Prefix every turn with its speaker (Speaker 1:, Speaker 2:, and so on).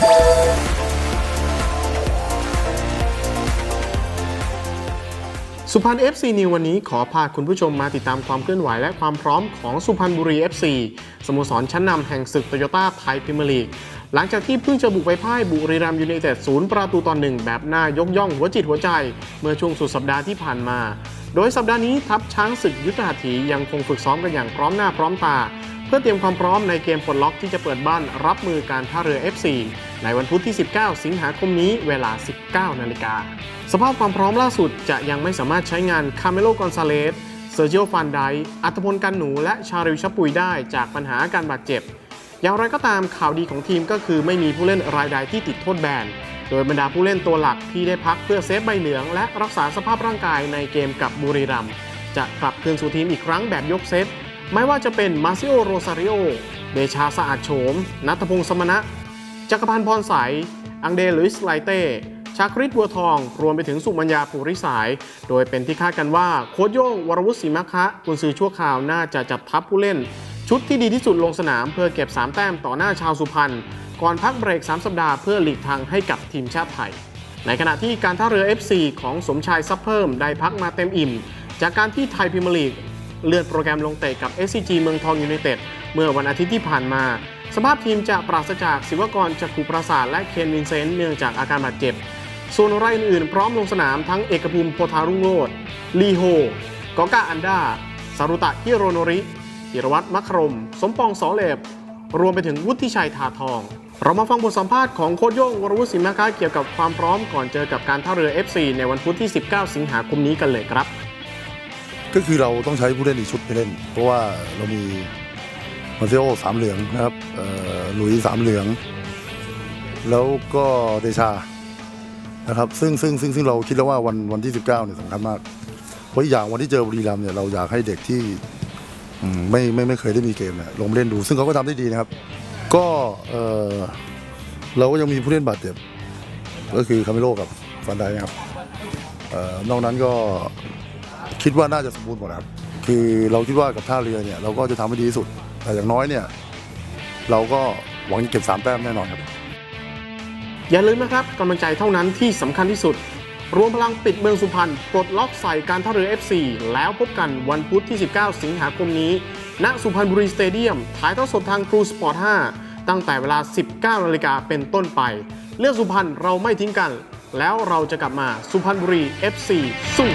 Speaker 1: สุพรรณ FC New วันนี้ขอพาคุณผู้ชมมาติดตามความเคลื่อนไหวและความพร้อมของสุพรรณบุรี FC สโมสรชั้นนำแห่งศึกโตโยต้าไทยพรีเมียร์ลีก หลังจากที่เพิ่งจะบุกไปพ่ายบุรีรัมยูไนเต็ดศูนย์ประตูต่อหนึ่งแบบหน้ายกย่องหัวจิตหัวใจ เมื่อช่วงสุดสัปดาห์ที่ผ่านมา โดยสัปดาห์นี้ทัพช้างศึกยุทธหัตถียังคงฝึกซ้อมกันอย่างพร้อมหน้าพร้อมตา เพื่อเตรียมความพร้อมในเกมปลดล็อกที่จะเปิดบ้านรับมือการท่าเรือ FC ในวันพุธที่ 19 สิงหาคมนี้เวลา 19 นาฬิกา สภาพความพร้อมล่าสุดจะยังไม่สามารถใช้งานคาเมโลกอนซาเลสเซอร์จิโอฟันไดอัตพลกันหนู และชาริวชปุยได้จากปัญหาอาการบาดเจ็บ อย่างไรก็ตามข่าวดีของทีมก็คือไม่มีผู้เล่นรายใดที่ติดโทษแบน โดยบรรดาผู้เล่นตัวหลักที่ได้พักเพื่อเซฟใบเหลือง และรักษาสภาพร่างกายในเกมกับบุรีรัมย์จะกลับคืนสู่ทีมอีกครั้งแบบยกเซตไม่ว่าจะเป็นมาซิโอโรซาริโอ เดชาสะอาดโฉม นัทพงศ์สมณะ จักรพันธ์พรใสอังเดลุยสไลเต้ชาคริตบัวทอง รวมไปถึงสุมัญญาภูริสาย โดยเป็นที่คาดกันว่าโค้ชโย่งวรวุฒิศรีมะคะกุนซือชั่วคราวน่าจะจับทัพผู้เล่น ชุดที่ดีที่สุดลงสนามเพื่อเก็บ 3 แต้มต่อหน้าชาวสุพรรณก่อนพักเบรก 3 สัปดาห์เพื่อหลีกทางให้กับทีมชาติไทย ในขณะที่การท่าเรือ FC ของสมชายซับเพิ่มได้พักมาเต็มอิ่ม จากการที่ไทยพรีเมียร์ลีกเลื่อนโปรแกรมลงเตะกับ SCG เมืองทองยูไนเต็ดเมื่อวันอาทิตย์ที่ผ่านมา สภาพทีมจะปราศจากศิวกรจักรุประสาทและเคนวินเซนต์เนื่องจากอาการบาดเจ็บ ส่วนรายอื่นๆพร้อมลงสนามทั้งเอกภูมิโพธารุ่งโรจน์ลีโฮกอกาอันดาสารุตะฮิโรโนริจิรวัตรมัครม สมปองสอเหลบรวมไปถึงวุฒิชัยทาทอง เรามาฟังบทสัมภาษณ์ของโค้ชโย่งวรวุฒิสิมนะคะเกี่ยวกับความพร้อมก่อนเจอกับการท่าเรือ FC ในวันพุธที่ 19 สิงหาคมนี้กันเลยครับ
Speaker 2: ก็คือเราต้องใช้ผู้เล่นอีกชุดไปเล่น เพราะว่าเรามี มาเซโอสามเหลืองนะครับหลุยสามเหลือง แล้วก็เดชานะครับ ซึ่งซึ่งซึ่งซึ่งเราคิดแล้วว่าวันวันที่ 19เนี่ยสำคัญมาก เพราะอย่างวันที่เจอบุรีรัมย์เนี่ยเราอยากให้เด็กที่ไม่ไม่ไม่เคยได้มีเกมเนี่ยลงเล่นดู ซึ่งเขาก็ทำได้ดีนะครับ ก็เออเราก็ยังมีผู้เล่นบาดเจ็บ ก็คือคาเมโลกับฟันไดนะครับออนอกนั้นก็คิดว่าน่าจะสมบูรณ์หมดครับ คือเราคิดว่ากับท่าเรือเนี่ยเราก็จะทำให้ดีที่สุด แต่อย่างน้อยเนี่ย เราก็หวังจะเก็บสามแต้มแน่นอนครับ
Speaker 1: อย่าลืมนะครับกำลังใจเท่านั้นที่สำคัญที่สุด รวมพลังปิดเมืองสุพรรณปลดล็อกใส่การท่าเรือ FC แล้วพบกันวันพุธที่ 19 สิงหาคมนี้ณสุพรรณบุรีสเตเดียมถ่ายทอดสดทางครูสปอร์ต 5 ตั้งแต่เวลา 19นาฬิกาเป็นต้นไป เลือกสุพรรณเราไม่ทิ้งกัน แล้วเราจะกลับมาสุพรรณบุรี FC สู้